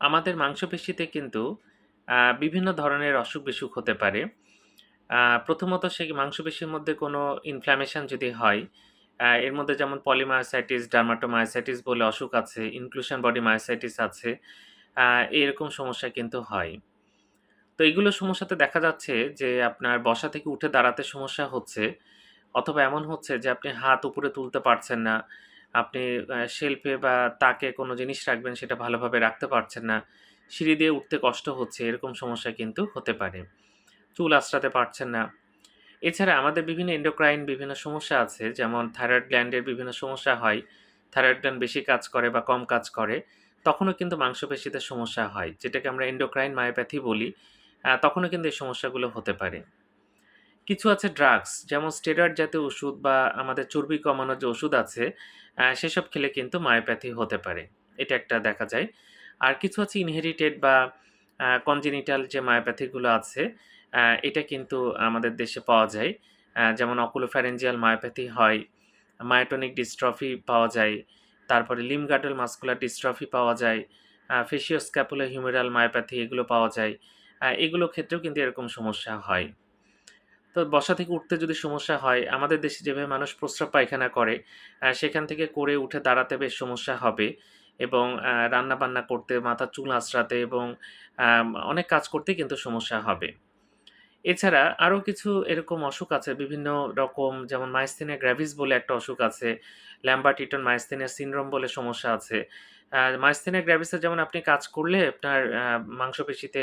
আমাদের মাংসপেশিতে কিন্তু বিভিন্ন ধরনের অসুখ-বিসুখ হতে পারে। প্রথমত সেই মাংসপেশির মধ্যে কোনো ইনফ্ল্যামেশন যদি হয়, এর মধ্যে যেমন পলিমায়োসাইটিস, ডার্মাটোমায়োসাইটিস বলে অসুখ আছে, ইনক্লুশন বডি মায়োসাইটিস আছে। এরকম সমস্যা কিন্তু হয়। তো এইগুলো সমস্যাতে দেখা যাচ্ছে যে আপনার বসা থেকে উঠে দাঁড়াতে সমস্যা হচ্ছে। অথবা এমন হচ্ছে যে আপনি হাত উপরে তুলতে পারছেন না। আপনি শেলফে বা তাকে কোনো জিনিস রাখবেন সেটা ভালোভাবে রাখতে পারছেন না। সিঁড়ি দিয়ে উঠতে কষ্ট হচ্ছে, এরকম সমস্যা কিন্তু হতে পারে। চুল আঁচড়াতে পারছেন না। এছাড়া আমাদের বিভিন্ন এন্ডোক্রাইন বিভিন্ন সমস্যা আছে, যেমন থাইরয়েড গ্ল্যান্ডের বিভিন্ন সমস্যা হয়। থাইরয়েড গ্ল্যান্ড বেশি কাজ করে বা কম কাজ করে। তখনও কিন্তু মাংসপেশিতে সমস্যা হয়। যেটাকে আমরা এন্ডোক্রাইন মায়োপ্যাথি বলি। তখনও কিন্তু এই সমস্যাগুলো হতে পারে। কিছু আছে ড্রাগস যেমন স্টেরয়েড জাতীয় ওষুধ বা আমাদের চর্বি কমানোর যে ওষুধ আছে, সেসব খেলে কিন্তু মায়োপ্যাথি হতে পারে। এটা একটা দেখা যায়। আর কিছু আছে ইনহেরিটেড বা কনজেনিটাল যে মায়োপ্যাথিগুলো আছে, এটা কিন্তু আমাদের দেশে পাওয়া যায়। যেমন অকুলোফ্যারেঞ্জিয়াল মায়োপ্যাথি হয়, মায়োটনিক ডিস্ট্রফি পাওয়া যায়, তারপরে লিম্ব গার্ডেল মাসকুলার ডিস্ট্রফি পাওয়া যায়, আ ফেসিওস্ক্যাপুলোহিউমেরাল মায়োপ্যাথি এগুলো পাওয়া যায়। আ এগুলোর ক্ষেত্রেও কিন্তু এরকম সমস্যা হয়। তো বসা থেকে উঠতে যদি সমস্যা হয়, আমাদের দেশে যেভাবে মানুষ প্রস্রাব পায়খানা করে, সেখান থেকে করে উঠে দাঁড়াতে বেশ সমস্যা হবে এবং আ রান্না-বান্না করতে, মাথা চুল আঁচড়াতে এবং অনেক কাজ করতে কিন্তু সমস্যা হবে। এছাড়া আরও কিছু এরকম অসুখ আছে বিভিন্ন রকম যেমন মাইস্থেনিয়া গ্র্যাভিস বলে একটা অসুখ আছে, ল্যাম্বার্ট-ইটন মাইস্থেনিয়া সিনড্রোম বলে সমস্যা আছে। আ মাইস্থেনিয়া গ্র্যাভিসে যেমন আপনি কাজ করলে আপনার মাংসপেশিতে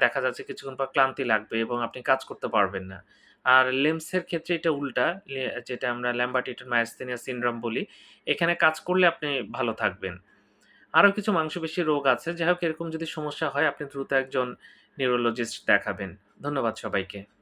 দেখা যাচ্ছে কিছুক্ষণ পর ক্লান্তি লাগবে এবং আপনি কাজ করতে পারবেন না। আর লেমসের ক্ষেত্রে এটা উল্টা, যেটা আমরা ল্যাম্বার্ট-ইটন মাইস্থেনিয়া সিনড্রোম বলি। এখানে কাজ করলে আপনি ভালো থাকবেন। আরও কিছু মাংসপেশির রোগ আছে। যাই হোক, এরকম যদি সমস্যা হয়, আপনি দ্রুত একজন নিউরোলজিস্ট দেখাবেন। ধন্যবাদ সবাইকে।